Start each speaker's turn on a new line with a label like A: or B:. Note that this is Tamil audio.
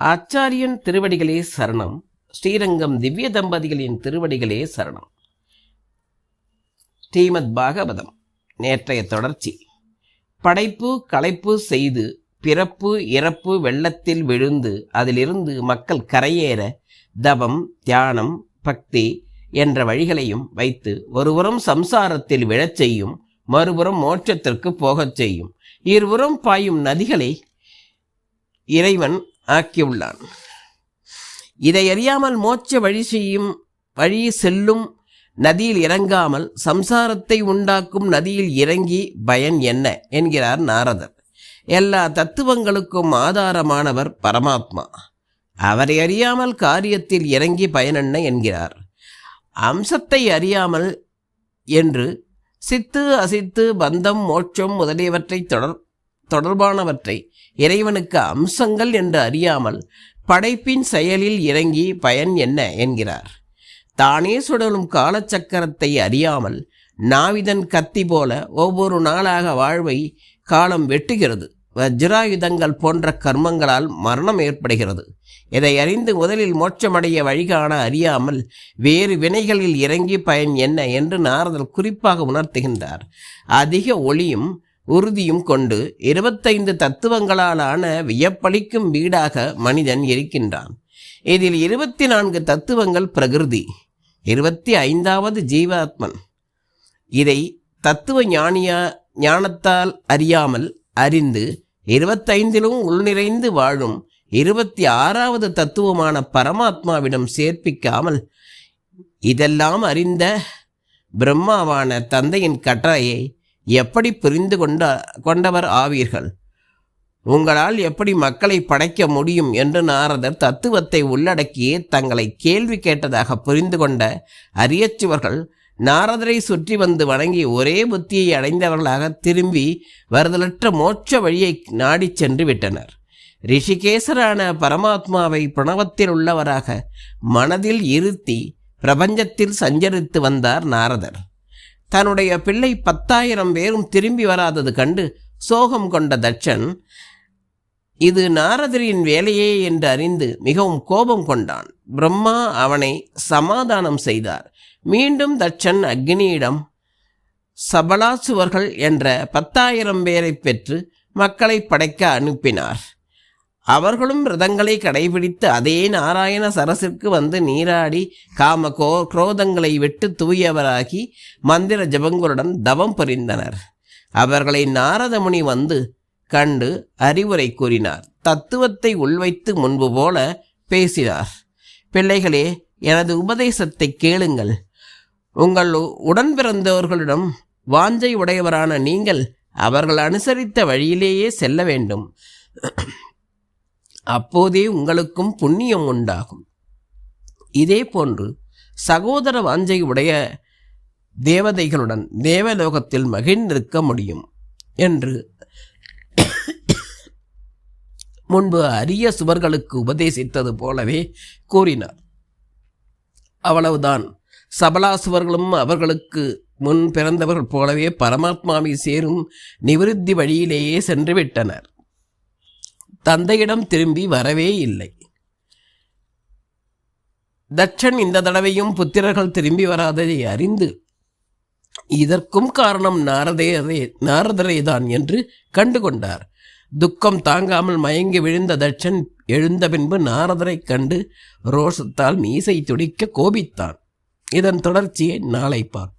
A: ஆச்சாரியன் திருவடிகளே சரணம். ஸ்ரீரங்கம் திவ்ய தம்பதிகளின் திருவடிகளே சரணம். ஸ்ரீமத் பாகவதம் நேற்றைய தொடர்ச்சி. படைப்பு களைப்பு செய்து பிறப்பு இறப்பு வெள்ளத்தில் விழுந்து அதிலிருந்து மக்கள் கரையேற தவம் தியானம் பக்தி என்ற வழிகளையும் வைத்து ஒருபுறம் சம்சாரத்தில் விழச் செய்யும் மறுபுறம் மோட்சத்திற்கு போகச் செய்யும். இருபுறம் பாயும் நதிகளை இறைவன் ஆக்கியுள்ளான். இதை அறியாமல் மோட்ச வழி செய்யும் வழி செல்லும் நதியில் இறங்காமல் சம்சாரத்தை உண்டாக்கும் நதியில் இறங்கி பயன் என்ன? என்கிறார் நாரதர். எல்லா தத்துவங்களுக்கும் ஆதாரமானவர் பரமாத்மா. அவரை அறியாமல் காரியத்தில் இறங்கி பயனென்ன என்கிறார். அம்சத்தை அறியாமல் என்று சித்து அசித்து பந்தம் மோட்சம் முதலியவற்றை தொடர் தொடர்பானவற்றை இறைவனுக்கு அம்சங்கள் என்று அறியாமல் படைப்பின் செயலில் இறங்கி பயன் என்ன என்கிறார். தானே சுடலும் காலச்சக்கரத்தை அறியாமல் நாவிதன் கத்தி போல ஒவ்வொரு நாளாக வாழ்வை காலம் வெட்டுகிறது. வஜ்ராயுதங்கள் போன்ற கர்மங்களால் மரணம் ஏற்படுகிறது. இதை அறிந்து முதலில் மோட்சமடைய வழிகாண அறியாமல் வேறு வினைகளில் இறங்கி பயன் என்ன என்று நாரதர் குறிப்பாக உணர்த்துகின்றார். அதிக ஒளியும் உறுதியும் கொண்டு இருபத்தைந்து தத்துவங்களாலான வியப்பளிக்கும் வீடாக மனிதன் இருக்கின்றான். இதில் இருபத்தி நான்கு தத்துவங்கள் பிரகிருதி இருபத்தி ஐந்தாவது ஜீவாத்மன். இதை தத்துவ ஞானியா ஞானத்தால் அறியாமல் அறிந்து இருபத்தைந்திலும் உள்நிறைந்து வாழும் இருபத்தி ஆறாவது தத்துவமான பரமாத்மாவிடம் சேர்ப்பிக்காமல் இதெல்லாம் அறிந்த பிரம்மாவான தந்தையின் கட்டளையை எப்படி புரிந்து கொண்ட கொண்டவர் ஆவீர்கள்? உங்களால் எப்படி மக்களை படைக்க முடியும் என்று நாரதர் தத்துவத்தை உள்ளடக்கியே தங்களை கேள்வி கேட்டதாக புரிந்து கொண்ட அரியச்சுவர்கள் நாரதரை சுற்றி வந்து வணங்கி ஒரே புத்தியை அடைந்தவர்களாக திரும்பி வருதலற்ற மோட்ச வழியை நாடிச் சென்று விட்டனர். ரிஷிகேசரான பரமாத்மாவை பிரணவத்தில் உள்ளவராக மனதில் இருத்தி பிரபஞ்சத்தில் சஞ்சரித்து வந்தார் நாரதர். தன்னுடைய பிள்ளை பத்தாயிரம் பேரும் திரும்பி வராதது கண்டு சோகம் கொண்ட தட்சன் இது நாரதரின் வேலையே என்று அறிந்து மிகவும் கோபம் கொண்டான். பிரம்மா அவனை சமாதானம் செய்தார். மீண்டும் தட்சன் அக்னியிடம் சபலாசுவர்கள் என்ற பத்தாயிரம் பேரை பெற்று மக்களை படைக்க அனுப்பினார். அவர்களும் விரதங்களை கடைபிடித்து அதே நாராயண சரசிற்கு வந்து நீராடி காம கோ குரோதங்களை விட்டு தூயவராகி மந்திர ஜபங்களுடன் தவம் புரிந்தனர். அவர்களை நாரதமுனி வந்து கண்டு அறிவுரை கூறினார். தத்துவத்தை உள்வைத்து முன்பு போல பேசினார். பிள்ளைகளே எனது உபதேசத்தை கேளுங்கள். உங்கள் உடன் பிறந்தவர்களிடம் வாஞ்சை உடையவரான நீங்கள் அவர்கள் அனுசரித்த வழியிலேயே செல்ல வேண்டும். அப்போதே உங்களுக்கும் புண்ணியம் உண்டாகும். இதே போன்று சகோதர வாஞ்சை உடைய தேவதைகளுடன் தேவலோகத்தில் மகிழ்ந்திருக்க முடியும் என்று முன்பு அரிய சுவர்களுக்கு உபதேசித்தது போலவே கூறினார். அவ்வளவுதான். சபலாசுவர்களும் அவர்களுக்கு முன் பிறந்தவர்கள் போலவே பரமாத்மாவை சேரும் நிவிருத்தி வழியிலேயே சென்றுவிட்டனர். தந்தையிடம் திரும்பி வரவே இல்லை. தட்சன் இந்த தடவையும் புத்திரர்கள் திரும்பி வராததை அறிந்து இதற்கும் காரணம் நாரதே நாரதரே தான் என்று கண்டுகொண்டார். துக்கம் தாங்காமல் மயங்கி விழுந்த தட்சன் எழுந்த பின்பு நாரதரைக் கண்டு ரோஷத்தால் மீசை துடிக்க கோபித்தான். இதன் தொடர்ச்சியை நாளை பார்ப்போம்.